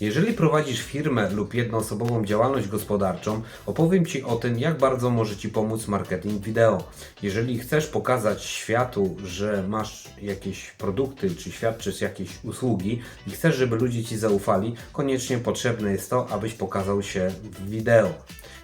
Jeżeli prowadzisz firmę lub jednoosobową działalność gospodarczą, opowiem Ci o tym, jak bardzo może Ci pomóc marketing wideo. Jeżeli chcesz pokazać światu, że masz jakieś produkty, czy świadczysz jakieś usługi i chcesz, żeby ludzie Ci zaufali, koniecznie potrzebne jest to, abyś pokazał się w wideo.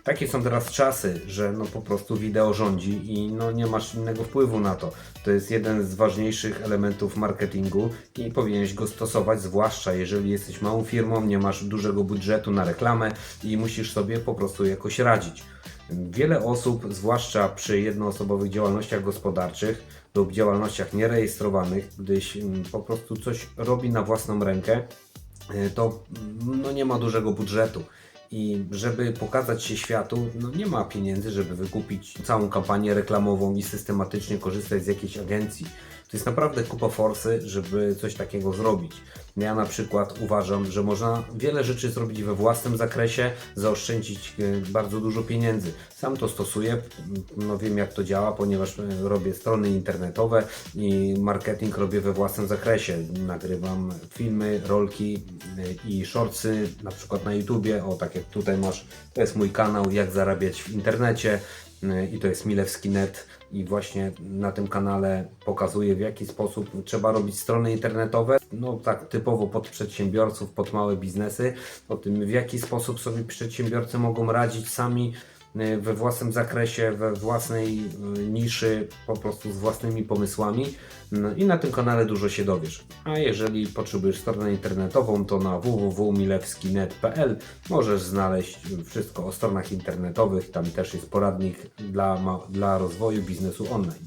Takie są teraz czasy, że no po prostu wideo rządzi i no nie masz innego wpływu na to. To jest jeden z ważniejszych elementów marketingu i powinieneś go stosować, zwłaszcza jeżeli jesteś małą firmą, nie masz dużego budżetu na reklamę i musisz sobie po prostu jakoś radzić. Wiele osób, zwłaszcza przy jednoosobowych działalnościach gospodarczych lub działalnościach nierejestrowanych, gdyś mm, po prostu coś robi na własną rękę, y, to mm, no nie ma dużego budżetu. I żeby pokazać się światu, no nie ma pieniędzy, żeby wykupić całą kampanię reklamową i systematycznie korzystać z jakiejś agencji. To jest naprawdę kupa forsy, żeby coś takiego zrobić. Ja na przykład uważam, że można wiele rzeczy zrobić we własnym zakresie, zaoszczędzić e, bardzo dużo pieniędzy. Sam to stosuję, no wiem jak to działa, ponieważ e, robię strony internetowe i marketing robię we własnym zakresie. Nagrywam filmy, rolki e, i shortsy, na przykład na YouTubie, o tak jak tutaj masz, to jest mój kanał, jak zarabiać w internecie i to jest Milewski.net i właśnie na tym kanale pokazuję w jaki sposób trzeba robić strony internetowe, no tak typowo pod przedsiębiorców, pod małe biznesy, o tym w jaki sposób sobie przedsiębiorcy mogą radzić sami we własnym zakresie, we własnej y, niszy, po prostu z własnymi pomysłami no i na tym kanale dużo się dowiesz. A jeżeli potrzebujesz stronę internetową, to na www.milewski.net.pl możesz znaleźć wszystko o stronach internetowych, tam też jest poradnik dla, dla rozwoju biznesu online.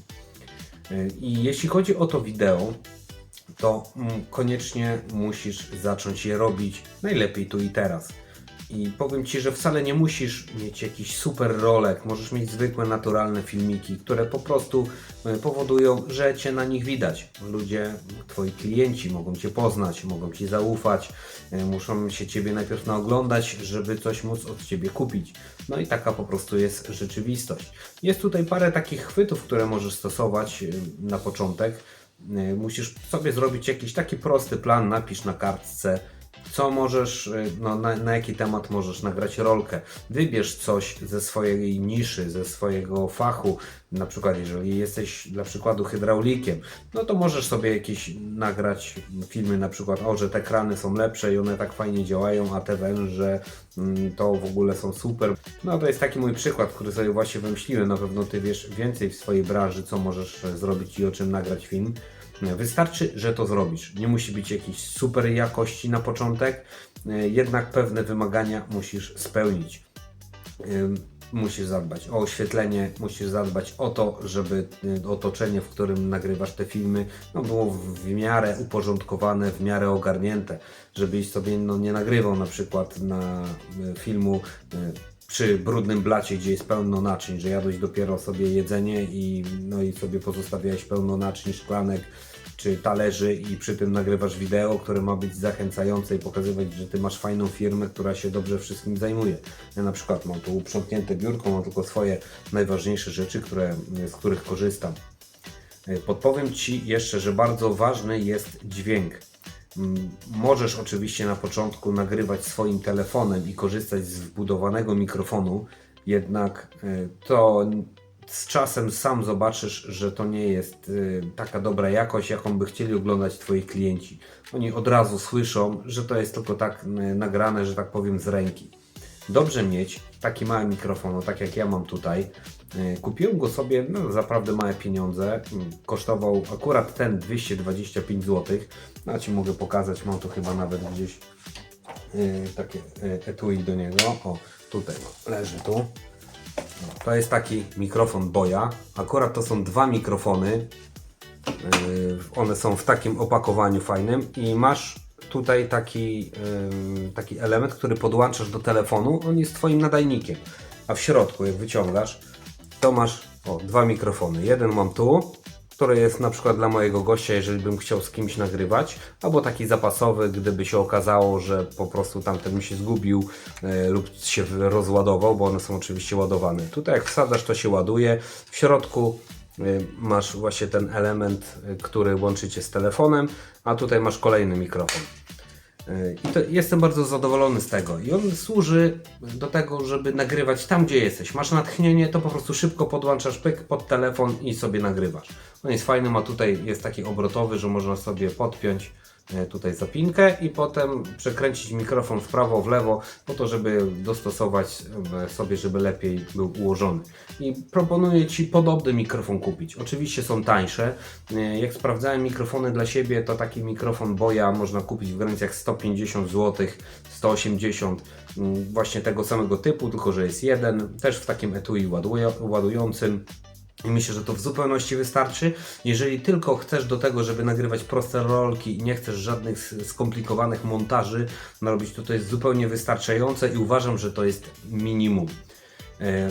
Y, I jeśli chodzi o to wideo, to mm, koniecznie musisz zacząć je robić najlepiej tu i teraz. I powiem Ci, że wcale nie musisz mieć jakiś super rolek, możesz mieć zwykłe, naturalne filmiki, które po prostu e, powodują, że Cię na nich widać. Ludzie, Twoi klienci mogą Cię poznać, mogą Ci zaufać, e, muszą się Ciebie najpierw naoglądać, żeby coś móc od Ciebie kupić. No i taka po prostu jest rzeczywistość. Jest tutaj parę takich chwytów, które możesz stosować e, na początek. Musisz sobie zrobić jakiś taki prosty plan, napisz na kartce, co możesz, y, no, na, na jaki temat możesz nagrać rolkę. Wybierz coś ze swojej niszy, ze swojego fachu. Na przykład, jeżeli jesteś dla przykładu hydraulikiem, no to możesz sobie jakieś nagrać filmy, na przykład, o, że te krany są lepsze i one tak fajnie działają, a te węże mm, to w ogóle są super. No to jest taki mój przykład, który sobie właśnie wymyśliłem. Na pewno ty wiesz więcej w swojej branży, co możesz e, zrobić i o czym nagrać film. Wystarczy, że to zrobisz. Nie musi być jakiejś super jakości na początek, e, jednak pewne wymagania musisz spełnić. Musisz zadbać o oświetlenie, musisz zadbać o to, żeby y, otoczenie, w którym nagrywasz te filmy, no było w miarę uporządkowane, w miarę ogarnięte, żebyś sobie no, nie nagrywał na przykład na y, filmu przy brudnym blacie, gdzie jest pełno naczyń, że jadłeś dopiero sobie jedzenie i, no i sobie pozostawiałeś pełno naczyń, szklanek czy talerzy i przy tym nagrywasz wideo, które ma być zachęcające i pokazywać, że ty masz fajną firmę, która się dobrze wszystkim zajmuje. Ja na przykład mam tu uprzątnięte biurko, mam tylko swoje najważniejsze rzeczy, które, z których korzystam. E, Podpowiem Ci jeszcze, że bardzo ważny jest dźwięk. Możesz oczywiście na początku nagrywać swoim telefonem i korzystać z wbudowanego mikrofonu, jednak e, to z czasem sam zobaczysz, że to nie jest y, taka dobra jakość, jaką by chcieli oglądać Twoi klienci. Oni od razu słyszą, że to jest tylko tak y, nagrane, że tak powiem, z ręki. Dobrze mieć taki mały mikrofon, no tak jak ja mam tutaj. Y, Kupiłem go sobie no, za naprawdę małe pieniądze. Mm, Kosztował akurat ten 225 zł. No, Ci mogę pokazać, mam tu chyba nawet gdzieś takie etui do niego. O, tutaj leży tu. To jest taki mikrofon Boya. Akurat to są dwa mikrofony. Yy, One są w takim opakowaniu fajnym i masz tutaj taki, yy, taki element, który podłączasz do telefonu. On jest Twoim nadajnikiem. A w środku, jak wyciągasz, to masz o, dwa mikrofony. Jeden mam tu, który jest na przykład dla mojego gościa, jeżeli bym chciał z kimś nagrywać, albo taki zapasowy, gdyby się okazało, że po prostu tamten mi się zgubił e, lub się rozładował, bo one są oczywiście ładowane. Tutaj jak wsadzasz, to się ładuje. W środku e, masz właśnie ten element, e, który łączy cię z telefonem, a tutaj masz kolejny mikrofon. Yy, I to jestem bardzo zadowolony z tego. I on służy do tego, żeby nagrywać tam, gdzie jesteś. Masz natchnienie, to po prostu szybko podłączasz pyk pod telefon i sobie nagrywasz. On jest fajny, ma tutaj jest taki obrotowy, że można sobie podpiąć e, tutaj zapinkę i potem przekręcić mikrofon w prawo, w lewo, po to, żeby dostosować e, sobie, żeby lepiej był ułożony. I proponuję Ci podobny mikrofon kupić. Oczywiście są tańsze. E, Jak sprawdzałem mikrofony dla siebie, to taki mikrofon Boya można kupić w granicach 150 zł, 180 mm, właśnie tego samego typu, tylko że jest jeden, też w takim etui ładującym. I myślę, że to w zupełności wystarczy. Jeżeli tylko chcesz do tego, żeby nagrywać proste rolki i nie chcesz żadnych skomplikowanych montaży narobić, to to jest zupełnie wystarczające i uważam, że to jest minimum. E,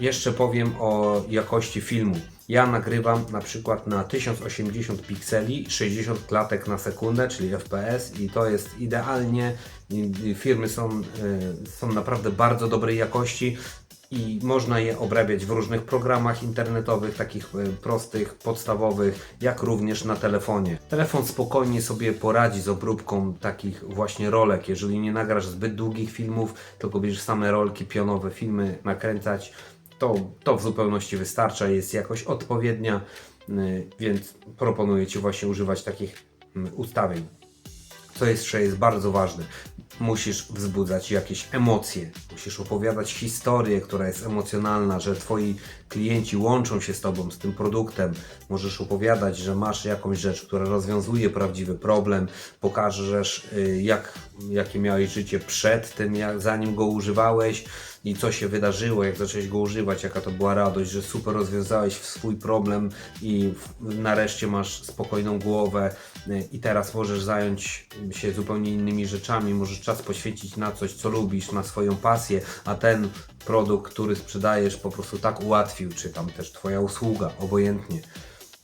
jeszcze powiem o jakości filmu. Ja nagrywam na przykład na 1080 pikseli, 60 klatek na sekundę, czyli FPS i to jest idealnie. Firmy są, e, są naprawdę bardzo dobrej jakości i można je obrabiać w różnych programach internetowych, takich e, prostych, podstawowych, jak również na telefonie. Telefon spokojnie sobie poradzi z obróbką takich właśnie rolek. Jeżeli nie nagrasz zbyt długich filmów, tylko będziesz same rolki, pionowe filmy nakręcać, to, to w zupełności wystarcza, jest jakoś odpowiednia, y, więc proponuję Ci właśnie używać takich mm, ustawień. Co jeszcze jest bardzo ważne, musisz wzbudzać jakieś emocje, musisz opowiadać historię, która jest emocjonalna, że Twoi klienci łączą się z Tobą, z tym produktem. Możesz opowiadać, że masz jakąś rzecz, która rozwiązuje prawdziwy problem, pokażesz y, jak, jakie miałeś życie przed tym, jak, zanim go używałeś i co się wydarzyło, jak zacząłeś go używać, jaka to była radość, że super rozwiązałeś swój problem i nareszcie masz spokojną głowę y, i teraz możesz zająć się zupełnie innymi rzeczami, możesz czas poświęcić na coś, co lubisz, na swoją pasję, a ten produkt, który sprzedajesz po prostu tak ułatwił, czy tam też Twoja usługa, obojętnie.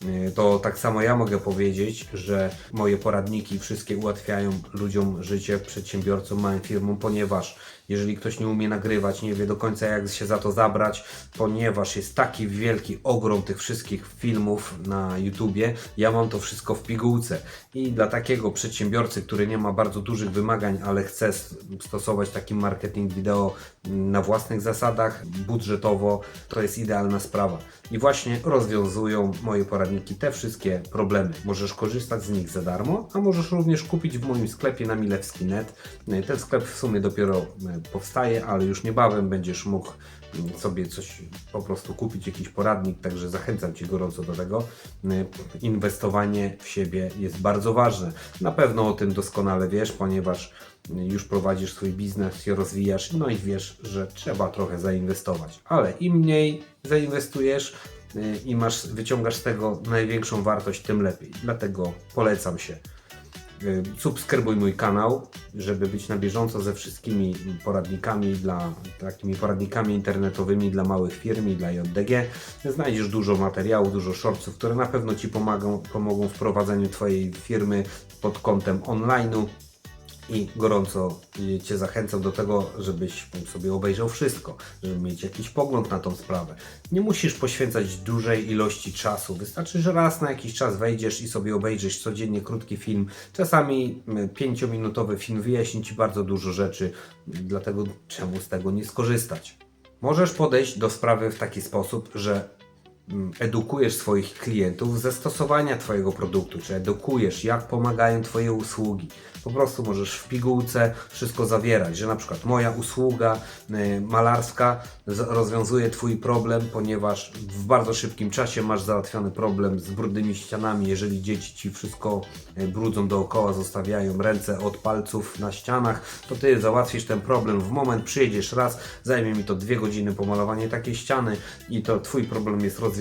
Y, To tak samo ja mogę powiedzieć, że moje poradniki wszystkie ułatwiają ludziom życie, przedsiębiorcom, małym firmom, ponieważ jeżeli ktoś nie umie nagrywać, nie wie do końca jak się za to zabrać, ponieważ jest taki wielki ogrom tych wszystkich filmów na YouTubie, ja mam to wszystko w pigułce. I dla takiego przedsiębiorcy, który nie ma bardzo dużych wymagań, ale chce stosować taki marketing wideo na własnych zasadach, budżetowo, to jest idealna sprawa. I właśnie rozwiązują moje poradniki te wszystkie problemy. Możesz korzystać z nich za darmo, a możesz również kupić w moim sklepie na milewski.net. Ten sklep w sumie dopiero e, powstaje, ale już niebawem będziesz mógł sobie coś po prostu kupić, jakiś poradnik, także zachęcam Cię gorąco do tego. Inwestowanie w siebie jest bardzo ważne. Na pewno o tym doskonale wiesz, ponieważ już prowadzisz swój biznes, się rozwijasz, no i wiesz, że trzeba trochę zainwestować. Ale im mniej zainwestujesz y, i masz, wyciągasz z tego największą wartość, tym lepiej. Dlatego polecam się. Y, Subskrybuj mój kanał, żeby być na bieżąco ze wszystkimi poradnikami dla takimi poradnikami internetowymi dla małych firm i dla JDG. Znajdziesz dużo materiałów, dużo shortsów, które na pewno Ci pomogą, pomogą w prowadzeniu Twojej firmy pod kątem online'u i gorąco y, Cię zachęcam do tego, żebyś sobie obejrzał wszystko, żeby mieć jakiś pogląd na tą sprawę. Nie musisz poświęcać dużej ilości czasu, wystarczy, że raz na jakiś czas wejdziesz i sobie obejrzysz codziennie krótki film. Czasami pięciominutowy film wyjaśni Ci bardzo dużo rzeczy, dlatego czemu z tego nie skorzystać? Możesz podejść do sprawy w taki sposób, że edukujesz swoich klientów ze stosowania Twojego produktu, czy edukujesz, jak pomagają Twoje usługi. Po prostu możesz w pigułce wszystko zawierać, że na przykład moja usługa y, malarska rozwiązuje Twój problem, ponieważ w bardzo szybkim czasie masz załatwiony problem z brudnymi ścianami. Jeżeli dzieci Ci wszystko y, brudzą dookoła, zostawiają ręce od palców na ścianach, to Ty załatwisz ten problem w moment, przyjedziesz raz, zajmie mi to dwie godziny pomalowanie takiej ściany i to Twój problem jest rozwiązany,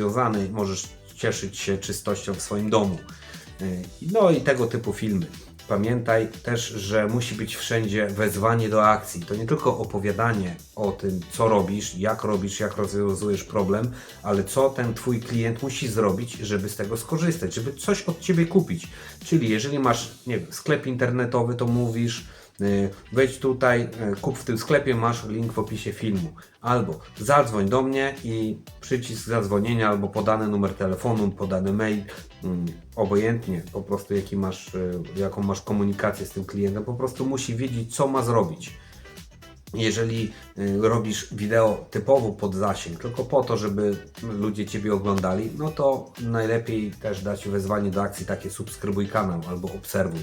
możesz cieszyć się czystością w swoim domu. Y, No i tego typu filmy. Pamiętaj też, że musi być wszędzie wezwanie do akcji. To nie tylko opowiadanie o tym, co robisz, jak robisz, jak rozwiązujesz problem, ale co ten Twój klient musi zrobić, żeby z tego skorzystać, żeby coś od Ciebie kupić. Czyli jeżeli masz nie wiem, sklep internetowy, to mówisz, wejdź tutaj, y, kup w tym sklepie, masz link w opisie filmu. Albo zadzwoń do mnie i przycisk zadzwonienia, albo podany numer telefonu, podany mail, mm, obojętnie po prostu jaki masz, y, jaką masz komunikację z tym klientem, po prostu musi wiedzieć, co ma zrobić. Jeżeli y, robisz wideo typowo pod zasięg, tylko po to, żeby ludzie Ciebie oglądali, no to najlepiej też dać wezwanie do akcji takie subskrybuj kanał albo obserwuj.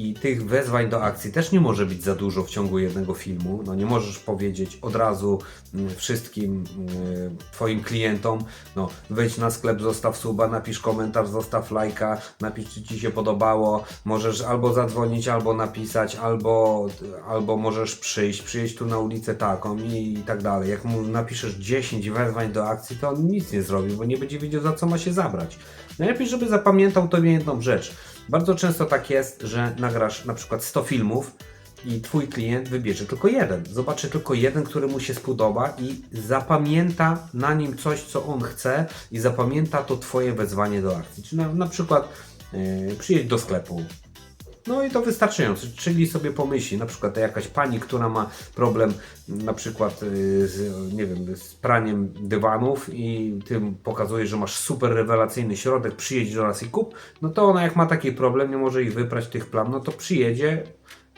I tych wezwań do akcji też nie może być za dużo w ciągu jednego filmu. No nie możesz powiedzieć od razu mm, wszystkim mm, Twoim klientom, no wejdź na sklep, zostaw suba, napisz komentarz, zostaw lajka, napisz czy Ci się podobało. Możesz albo zadzwonić, albo napisać, albo, albo możesz przyjść, przyjść tu na ulicę taką i, i tak dalej. Jak mu napiszesz 10 wezwań do akcji, to on nic nie zrobi, bo nie będzie wiedział za co ma się zabrać. Najlepiej, żeby zapamiętał tobie jedną rzecz. Bardzo często tak jest, że nagrasz na przykład 100 filmów i twój klient wybierze tylko jeden. Zobaczy tylko jeden, który mu się spodoba i zapamięta na nim coś, co on chce i zapamięta to twoje wezwanie do akcji. Czyli na, na przykład yy, przyjedź do sklepu, no i to wystarczająco, czyli sobie pomyśli, na przykład jakaś pani, która ma problem na przykład y, z, nie wiem, z praniem dywanów i ty pokazujesz, że masz super rewelacyjny środek, przyjedź do nas i kup, no to ona jak ma taki problem, nie może ich wyprać tych plam, no to przyjedzie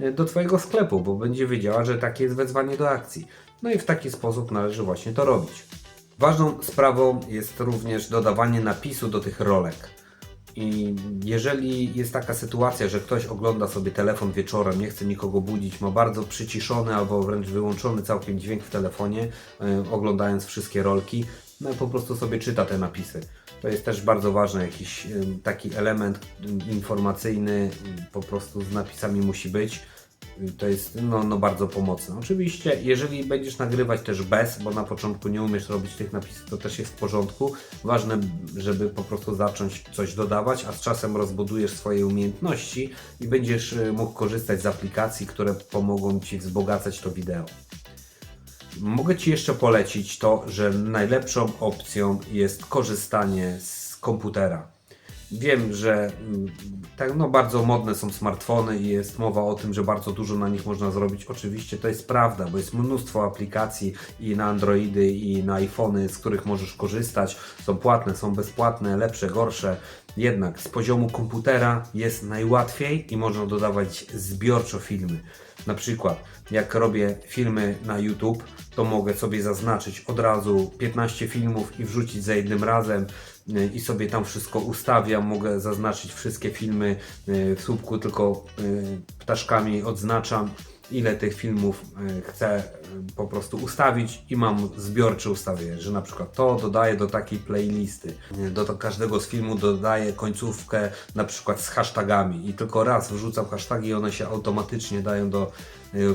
y, do Twojego sklepu, bo będzie wiedziała, że takie jest wezwanie do akcji. No i w taki sposób należy właśnie to robić. Ważną sprawą jest również dodawanie napisu do tych rolek. I jeżeli jest taka sytuacja, że ktoś ogląda sobie telefon wieczorem, nie chce nikogo budzić, ma bardzo przyciszony albo wręcz wyłączony całkiem dźwięk w telefonie, e, oglądając wszystkie rolki, no i po prostu sobie czyta te napisy. To jest też bardzo ważny jakiś taki element informacyjny, po prostu z napisami musi być. To jest no, no bardzo pomocne. Oczywiście, jeżeli będziesz nagrywać też bez, bo na początku nie umiesz robić tych napisów, to też jest w porządku. Ważne, żeby po prostu zacząć coś dodawać, a z czasem rozbudujesz swoje umiejętności i będziesz y, mógł korzystać z aplikacji, które pomogą Ci wzbogacać to wideo. Mogę Ci jeszcze polecić to, że najlepszą opcją jest korzystanie z komputera. Wiem, że mm, tak, no, bardzo modne są smartfony i jest mowa o tym, że bardzo dużo na nich można zrobić. Oczywiście to jest prawda, bo jest mnóstwo aplikacji i na Androidy, i na iPhony, z których możesz korzystać. Są płatne, są bezpłatne, lepsze, gorsze. Jednak z poziomu komputera jest najłatwiej i można dodawać zbiorczo filmy. Na przykład, jak robię filmy na YouTube, to mogę sobie zaznaczyć od razu 15 filmów i wrzucić za jednym razem i sobie tam wszystko ustawiam. Mogę zaznaczyć wszystkie filmy y, w słupku, tylko y, ptaszkami odznaczam ile tych filmów y, chcę po prostu ustawić i mam zbiorcze ustawienie, że na przykład to dodaję do takiej playlisty. Do każdego z filmu dodaję końcówkę na przykład z hashtagami i tylko raz wrzucam hashtagi i one się automatycznie dają do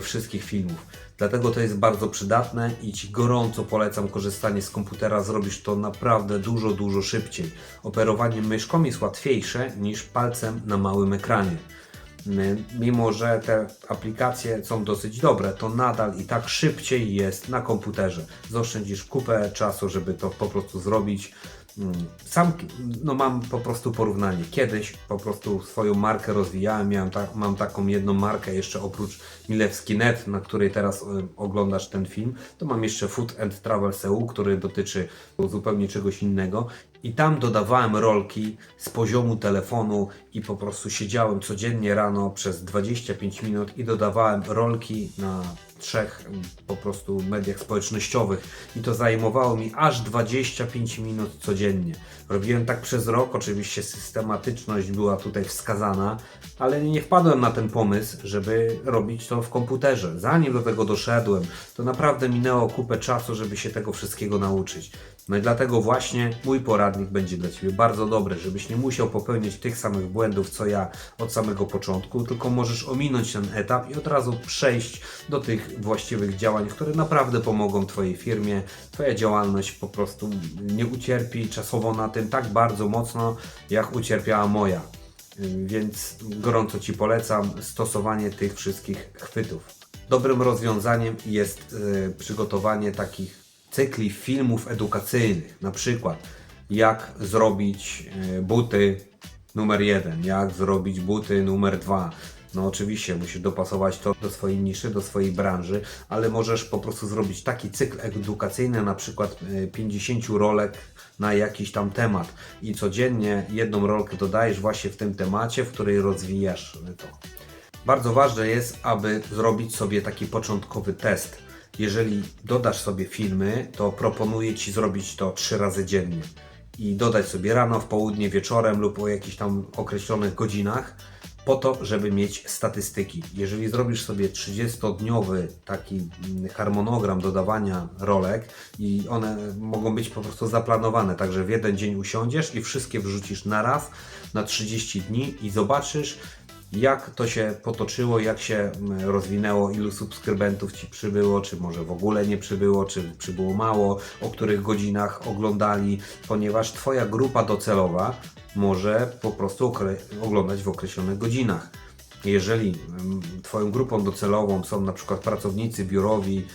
wszystkich filmów. Dlatego to jest bardzo przydatne i Ci gorąco polecam korzystanie z komputera. Zrobisz to naprawdę dużo, dużo szybciej. Operowanie myszką jest łatwiejsze niż palcem na małym ekranie. My, mimo że te aplikacje są dosyć dobre, to nadal i tak szybciej jest na komputerze. Zaoszczędzisz kupę czasu, żeby to po prostu zrobić. Mm, Sam no mam po prostu porównanie. Kiedyś po prostu swoją markę rozwijałem, miałem ta, mam taką jedną markę jeszcze oprócz Milewski.net, na której teraz oglądasz ten film, to mam jeszcze Food and Travel Seoul, który dotyczy zupełnie czegoś innego i tam dodawałem rolki z poziomu telefonu i po prostu siedziałem codziennie rano przez 25 minut i dodawałem rolki na trzech po prostu mediach społecznościowych i to zajmowało mi aż 25 minut codziennie. Robiłem tak przez rok, oczywiście systematyczność była tutaj wskazana, ale nie wpadłem na ten pomysł, żeby robić to w komputerze. Zanim do tego doszedłem, to naprawdę minęło kupę czasu, żeby się tego wszystkiego nauczyć. No i dlatego właśnie mój poradnik będzie dla Ciebie bardzo dobry, żebyś nie musiał popełniać tych samych błędów co ja od samego początku, tylko możesz ominąć ten etap i od razu przejść do tych właściwych działań, które naprawdę pomogą Twojej firmie. Twoja działalność po prostu nie ucierpi czasowo na tym tak bardzo mocno, jak ucierpiała moja. Więc gorąco Ci polecam stosowanie tych wszystkich chwytów. Dobrym rozwiązaniem jest y, przygotowanie takich cykli filmów edukacyjnych, na przykład jak zrobić y, buty numer jeden, jak zrobić buty numer dwa, No oczywiście, musisz dopasować to do swojej niszy, do swojej branży, ale możesz po prostu zrobić taki cykl edukacyjny, na przykład e, 50 rolek na jakiś tam temat i codziennie jedną rolkę dodajesz właśnie w tym temacie, w której rozwijasz to. Bardzo ważne jest, aby zrobić sobie taki początkowy test. Jeżeli dodasz sobie filmy, to proponuję Ci zrobić to trzy razy dziennie i dodać sobie rano, w południe, wieczorem lub o jakichś tam określonych godzinach po to, żeby mieć statystyki. Jeżeli zrobisz sobie 30-dniowy taki mm, harmonogram dodawania rolek i one mogą być po prostu zaplanowane, także w jeden dzień usiądziesz i wszystkie wrzucisz na raz na 30 dni i zobaczysz jak to się potoczyło, jak się mm, rozwinęło, ilu subskrybentów Ci przybyło, czy może w ogóle nie przybyło, czy przybyło mało, o których godzinach oglądali, ponieważ Twoja grupa docelowa może po prostu oglądać w określonych godzinach. Jeżeli mm, Twoją grupą docelową są na przykład pracownicy biurowi,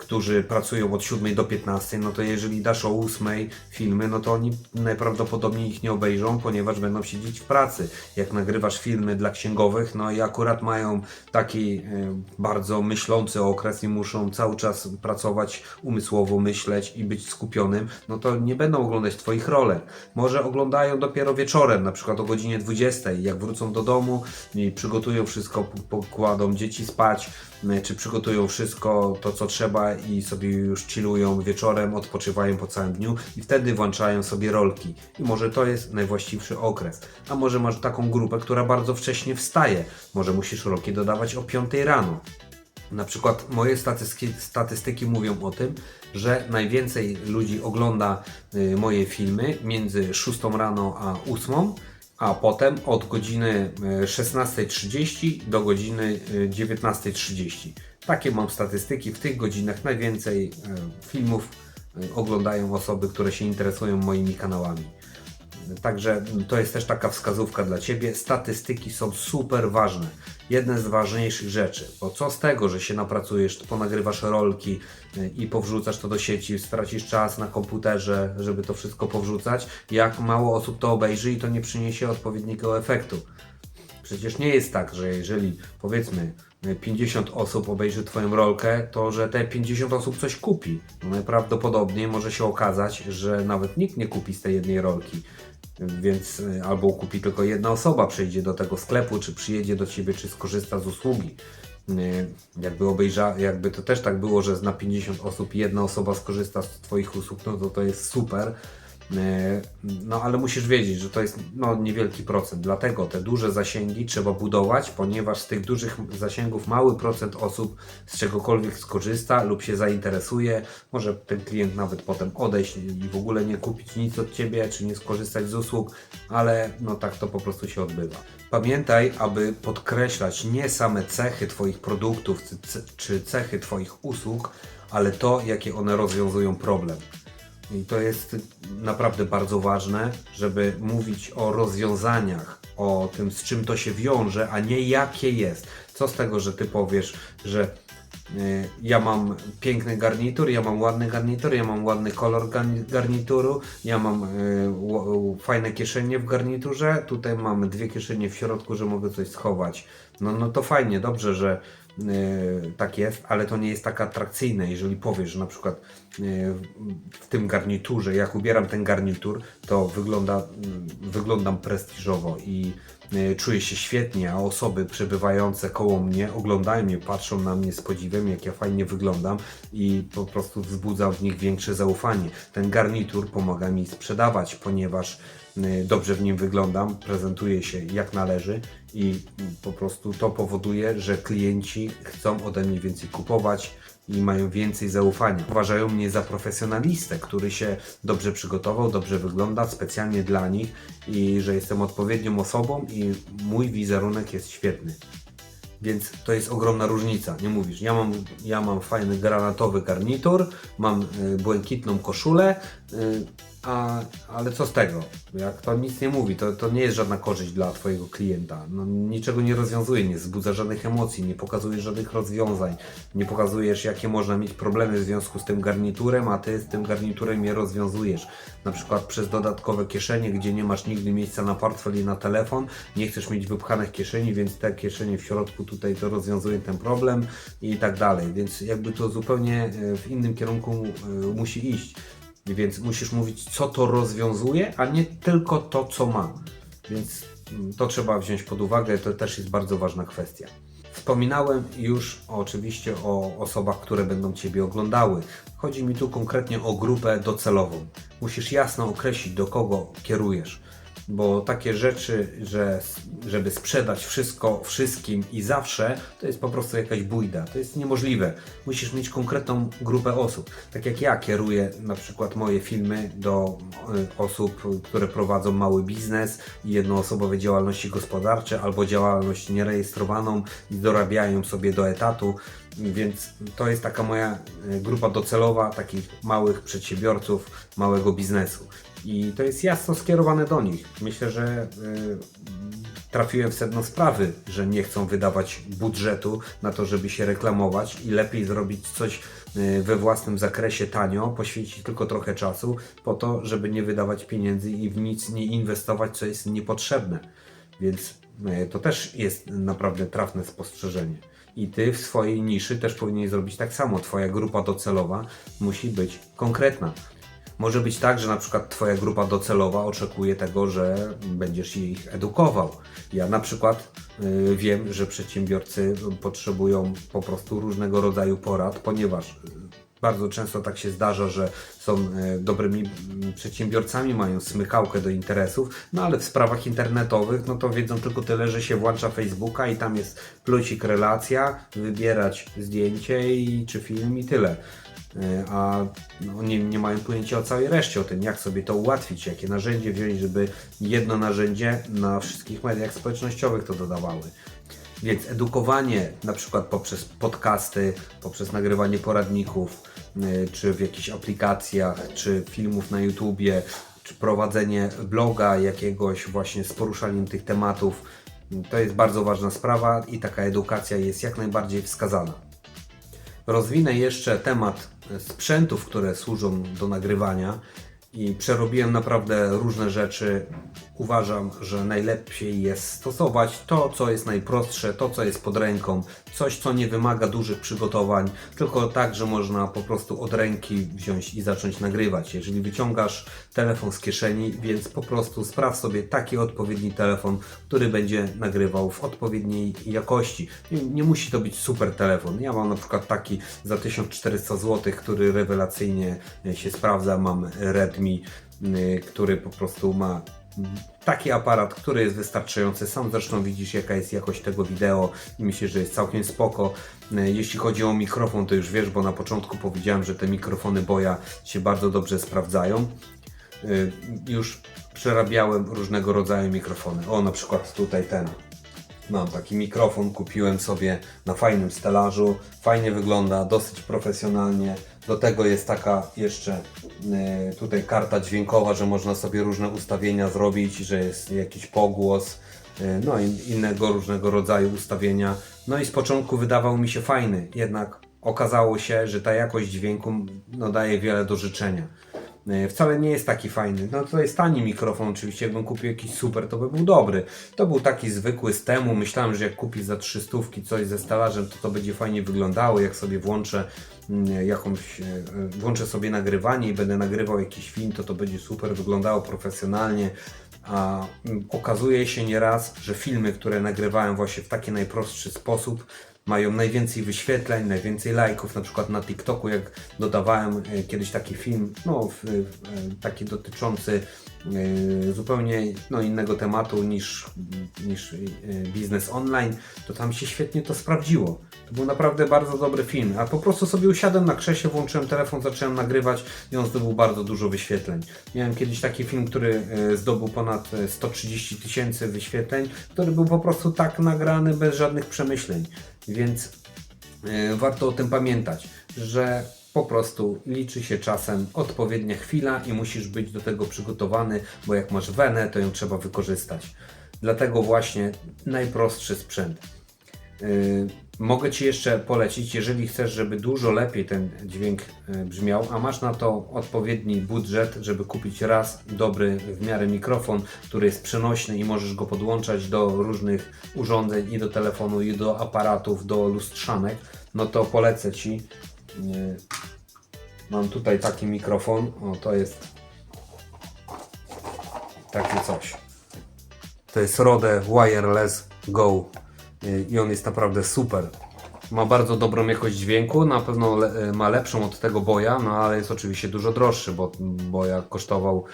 którzy pracują od 7 do 15, no to jeżeli dasz o 8 filmy, no to oni najprawdopodobniej ich nie obejrzą, ponieważ będą siedzieć w pracy. Jak nagrywasz filmy dla księgowych, no i akurat mają taki e, bardzo myślący okres i muszą cały czas pracować umysłowo, myśleć i być skupionym, no to nie będą oglądać Twoich rolek. Może oglądają dopiero wieczorem, na przykład o godzinie 20, jak wrócą do domu i przygotują wszystko, po- pokładą dzieci spać, e, czy przygotują wszystko to, co trzeba i sobie już chillują wieczorem, odpoczywają po całym dniu i wtedy włączają sobie rolki. I może to jest najwłaściwszy okres. A może masz taką grupę, która bardzo wcześnie wstaje. Może musisz rolki dodawać o 5 rano. Na przykład moje statystyki, statystyki mówią o tym, że najwięcej ludzi ogląda y, moje filmy między 6 rano a 8, a potem od godziny y, 16.30 do godziny y, 19.30. Takie mam statystyki. W tych godzinach najwięcej y, filmów y, oglądają osoby, które się interesują moimi kanałami. Także to jest też taka wskazówka dla Ciebie. Statystyki są super ważne. Jedne z ważniejszych rzeczy. Bo co z tego, że się napracujesz, ponagrywasz rolki y, i powrzucasz to do sieci, stracisz czas na komputerze, żeby to wszystko powrzucać, jak mało osób to obejrzy i to nie przyniesie odpowiedniego efektu. Przecież nie jest tak, że jeżeli powiedzmy 50 osób obejrzy Twoją rolkę, to że te 50 osób coś kupi. No najprawdopodobniej może się okazać, że nawet nikt nie kupi z tej jednej rolki. Więc y, albo kupi tylko jedna osoba, przejdzie do tego sklepu, czy przyjedzie do Ciebie, czy skorzysta z usługi. Y, Jakby obejrza, jakby to też tak było, że na 50 osób jedna osoba skorzysta z Twoich usług, no to to jest super. E, No ale musisz wiedzieć, że to jest no, niewielki procent. Dlatego te duże zasięgi trzeba budować, ponieważ z tych dużych zasięgów mały procent osób z czegokolwiek skorzysta lub się zainteresuje. Może ten klient nawet potem odejść i w ogóle nie kupić nic od Ciebie, czy nie skorzystać z usług, ale no tak to po prostu się odbywa. Pamiętaj, aby podkreślać nie same cechy Twoich produktów czy- czy cechy Twoich usług, ale to, jakie one rozwiązują problem. I to jest naprawdę bardzo ważne, żeby mówić o rozwiązaniach, o tym, z czym to się wiąże, a nie jakie jest. Co z tego, że ty powiesz, że y, ja mam piękny garnitur, ja mam ładny garnitur, ja mam ładny kolor garni- garnituru, ja mam y, fajne kieszenie w garniturze, tutaj mamy dwie kieszenie w środku, że mogę coś schować. No, no to fajnie, dobrze, że tak jest, ale to nie jest tak atrakcyjne, jeżeli powiesz, że na przykład y, w tym garniturze, jak ubieram ten garnitur, to wygląda, mm, wyglądam prestiżowo i y, czuję się świetnie, a osoby przebywające koło mnie oglądają mnie, patrzą na mnie z podziwem, jak ja fajnie wyglądam i po prostu wzbudzam w nich większe zaufanie. Ten garnitur pomaga mi sprzedawać, ponieważ y, dobrze w nim wyglądam, prezentuję się jak należy i po prostu to powoduje, że klienci chcą ode mnie więcej kupować i mają więcej zaufania. Uważają mnie za profesjonalistę, który się dobrze przygotował, dobrze wygląda specjalnie dla nich i że jestem odpowiednią osobą i mój wizerunek jest świetny. Więc to jest ogromna różnica. Nie mówisz, ja mam, ja mam fajny granatowy garnitur, mam y, błękitną koszulę, y, A, ale co z tego? Jak to nic nie mówi, to, to nie jest żadna korzyść dla Twojego klienta. No, niczego nie rozwiązuje, nie wzbudza żadnych emocji, nie pokazuje żadnych rozwiązań, nie pokazujesz, jakie można mieć problemy w związku z tym garniturem, a Ty z tym garniturem je rozwiązujesz. Na przykład przez dodatkowe kieszenie, gdzie nie masz nigdy miejsca na portfel i na telefon, nie chcesz mieć wypchanych kieszeni, więc te kieszenie w środku tutaj to rozwiązuje ten problem i tak dalej. Więc jakby to zupełnie e, w innym kierunku e, musi iść. Więc musisz mówić, co to rozwiązuje, a nie tylko to, co ma. Więc mm, to trzeba wziąć pod uwagę, to też jest bardzo ważna kwestia. Wspominałem już oczywiście o osobach, które będą Ciebie oglądały. Chodzi mi tu konkretnie o grupę docelową. Musisz jasno określić, do kogo kierujesz. Bo takie rzeczy, że żeby sprzedać wszystko wszystkim i zawsze, to jest po prostu jakaś bójda. To jest niemożliwe. Musisz mieć konkretną grupę osób. Tak jak ja kieruję na przykład moje filmy do y, osób, które prowadzą mały biznes i jednoosobowe działalności gospodarcze albo działalność nierejestrowaną i dorabiają sobie do etatu. Więc to jest taka moja y, grupa docelowa takich małych przedsiębiorców, małego biznesu. I to jest jasno skierowane do nich. Myślę, że y, trafiłem w sedno sprawy, że nie chcą wydawać budżetu na to, żeby się reklamować i lepiej zrobić coś y, we własnym zakresie tanio, poświęcić tylko trochę czasu po to, żeby nie wydawać pieniędzy i w nic nie inwestować, co jest niepotrzebne. Więc y, to też jest naprawdę trafne spostrzeżenie. I ty w swojej niszy też powinieneś zrobić tak samo. Twoja grupa docelowa musi być konkretna. Może być tak, że na przykład Twoja grupa docelowa oczekuje tego, że będziesz ich edukował. Ja na przykład y, wiem, że przedsiębiorcy potrzebują po prostu różnego rodzaju porad, ponieważ y, bardzo często tak się zdarza, że są e, dobrymi mm, przedsiębiorcami, mają smykałkę do interesów, no ale w sprawach internetowych, no to wiedzą tylko tyle, że się włącza Facebooka i tam jest plusik relacja, wybierać zdjęcie i, czy film i tyle. E, A no, nie, nie mają pojęcia o całej reszcie, o tym, jak sobie to ułatwić, jakie narzędzie wziąć, żeby jedno narzędzie na wszystkich mediach społecznościowych to dodawały. Więc edukowanie na przykład poprzez podcasty, poprzez nagrywanie poradników, y, czy w jakichś aplikacjach, czy filmów na YouTubie, czy prowadzenie bloga jakiegoś właśnie z poruszaniem tych tematów, to jest bardzo ważna sprawa i taka edukacja jest jak najbardziej wskazana. Rozwinę jeszcze temat sprzętów, które służą do nagrywania i przerobiłem naprawdę różne rzeczy. Uważam, że najlepiej jest stosować to, co jest najprostsze, to, co jest pod ręką, coś, co nie wymaga dużych przygotowań, tylko tak, że można po prostu od ręki wziąć i zacząć nagrywać. Jeżeli wyciągasz telefon z kieszeni, więc po prostu spraw sobie taki odpowiedni telefon, który będzie nagrywał w odpowiedniej jakości. Nie, nie musi to być super telefon. Ja mam na przykład taki za 1400 zł, który rewelacyjnie się sprawdza. Mam Redmi, który po prostu ma taki aparat, który jest wystarczający. Sam zresztą widzisz jaka jest jakość tego wideo i myślę, że jest całkiem spoko. Y, Jeśli chodzi o mikrofon, to już wiesz, bo na początku powiedziałem, że te mikrofony Boya się bardzo dobrze sprawdzają. Y, Już przerabiałem różnego rodzaju mikrofony. O, na przykład tutaj ten. Mam taki mikrofon, kupiłem sobie na fajnym stelażu. Fajnie wygląda, dosyć profesjonalnie. Do tego jest taka jeszcze y, tutaj karta dźwiękowa, że można sobie różne ustawienia zrobić, że jest jakiś pogłos, y, no i innego różnego rodzaju ustawienia. No i z początku wydawał mi się fajny, jednak okazało się, że ta jakość dźwięku no, daje wiele do życzenia. E, Wcale nie jest taki fajny. No to jest tani mikrofon, oczywiście. Jakbym kupił jakiś super, to by był dobry. To był taki zwykły z temu. Myślałem, że jak kupić za 300 coś ze stalażem, to to będzie fajnie wyglądało. Jak sobie włączę mm, jakąś, e, e, włączę sobie nagrywanie i będę nagrywał jakiś film, to to będzie super wyglądało profesjonalnie. A mm, okazuje się nieraz, że filmy, które nagrywałem właśnie w taki najprostszy sposób, mają najwięcej wyświetleń, najwięcej lajków, na przykład na TikToku, jak dodawałem e, kiedyś taki film, no, e, taki dotyczący e, zupełnie no, innego tematu niż, niż biznes online, to tam się świetnie to sprawdziło. To był naprawdę bardzo dobry film, a po prostu sobie usiadłem na krześle, włączyłem telefon, zacząłem nagrywać i on zdobył bardzo dużo wyświetleń. Miałem kiedyś taki film, który zdobył ponad e, 130 tysięcy wyświetleń, który był po prostu tak nagrany bez żadnych przemyśleń. Więc e, warto o tym pamiętać, że po prostu liczy się czasem odpowiednia chwila i musisz być do tego przygotowany, bo jak masz wenę, to ją trzeba wykorzystać. Dlatego właśnie najprostszy sprzęt. Mogę Ci jeszcze polecić, jeżeli chcesz, żeby dużo lepiej ten dźwięk yy, brzmiał, a masz na to odpowiedni budżet, żeby kupić raz dobry w miarę mikrofon, który jest przenośny i możesz go podłączać do różnych urządzeń i do telefonu, i do aparatów, do lustrzanek, no to polecę Ci. Yy, mam tutaj taki mikrofon, o to jest takie coś. To jest Rode Wireless Go i on jest naprawdę super. Ma bardzo dobrą jakość dźwięku, na pewno le, y, ma lepszą od tego Boja, no ale jest oczywiście dużo droższy, bo Boja kosztował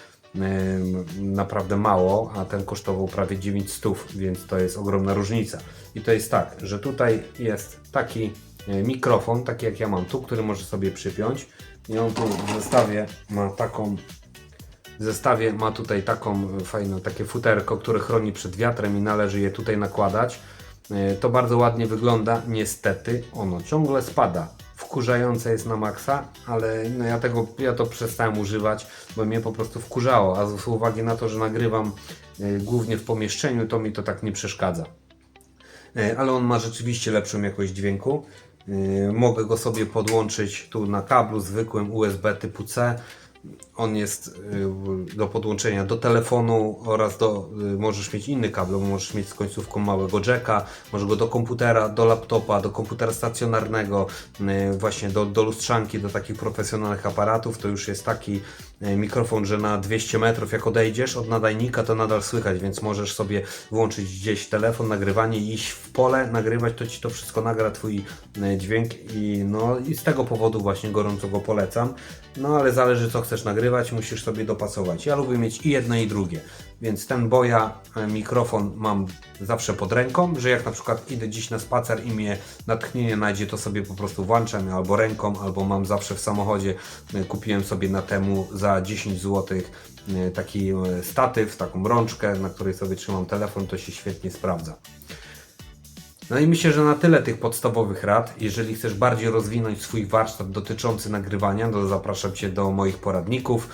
naprawdę mało, a ten kosztował prawie 900, więc to jest ogromna różnica. I to jest tak, że tutaj jest taki y, mikrofon, taki jak ja mam tu, który możesz sobie przypiąć i on tu w zestawie ma taką w zestawie ma tutaj taką fajną, takie futerko, które chroni przed wiatrem i należy je tutaj nakładać. E, To bardzo ładnie wygląda. Niestety ono ciągle spada. Wkurzające jest na maksa, ale no ja tego ja to przestałem używać, bo mnie po prostu wkurzało, a z uwagi na to, że nagrywam e, głównie w pomieszczeniu, to mi to tak nie przeszkadza. E, ale on ma rzeczywiście lepszą jakość dźwięku. Mogę go sobie podłączyć tu na kablu zwykłym USB typu C. On jest y, do podłączenia do telefonu oraz do, y, możesz mieć inny kabel, możesz mieć z końcówką małego jacka, możesz go do komputera, do laptopa, do komputera stacjonarnego, y, właśnie do, do lustrzanki, do takich profesjonalnych aparatów. To już jest taki mikrofon, że na 200 metrów jak odejdziesz od nadajnika, to nadal słychać, więc możesz sobie włączyć gdzieś telefon, nagrywanie, iść w pole, nagrywać, to Ci to wszystko nagra Twój dźwięk i, no, i z tego powodu właśnie gorąco go polecam. No ale zależy co chcesz nagrywać, musisz sobie dopasować. Ja lubię mieć i jedno i drugie, więc ten Boja e, mikrofon mam zawsze pod ręką, że jak na przykład idę dziś na spacer i mnie natchnienie najdzie, to sobie po prostu włączam albo ręką, albo mam zawsze w samochodzie, e, kupiłem sobie na temu za 10 zł taki e, statyw, taką rączkę, na której sobie trzymam telefon, to się świetnie sprawdza. No i myślę, że na tyle tych podstawowych rad. Jeżeli chcesz bardziej rozwinąć swój warsztat dotyczący nagrywania, to zapraszam Cię do moich poradników.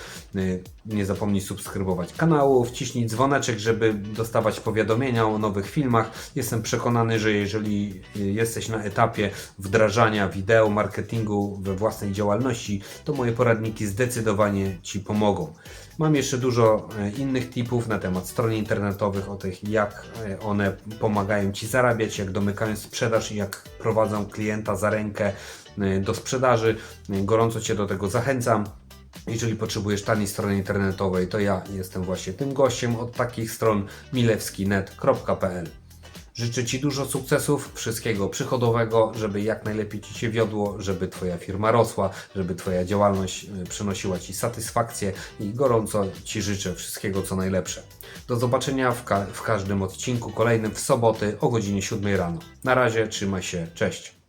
Nie zapomnij subskrybować kanału, wciśnij dzwoneczek, żeby dostawać powiadomienia o nowych filmach. Jestem przekonany, że jeżeli y, jesteś na etapie wdrażania wideo, marketingu we własnej działalności, to moje poradniki zdecydowanie Ci pomogą. Mam jeszcze dużo e, innych tipów na temat stron internetowych, o tych jak e, one pomagają Ci zarabiać, jak domykają sprzedaż i jak prowadzą klienta za rękę e, do sprzedaży. Gorąco Cię do tego zachęcam. Jeżeli potrzebujesz taniej strony internetowej, to ja jestem właśnie tym gościem od takich stron milewskinet.pl. Życzę Ci dużo sukcesów, wszystkiego przychodowego, żeby jak najlepiej Ci się wiodło, żeby Twoja firma rosła, żeby Twoja działalność y, przynosiła Ci satysfakcję i gorąco Ci życzę wszystkiego co najlepsze. Do zobaczenia w, ka- w każdym odcinku kolejnym w soboty o godzinie 7 rano. Na razie, trzymaj się, cześć.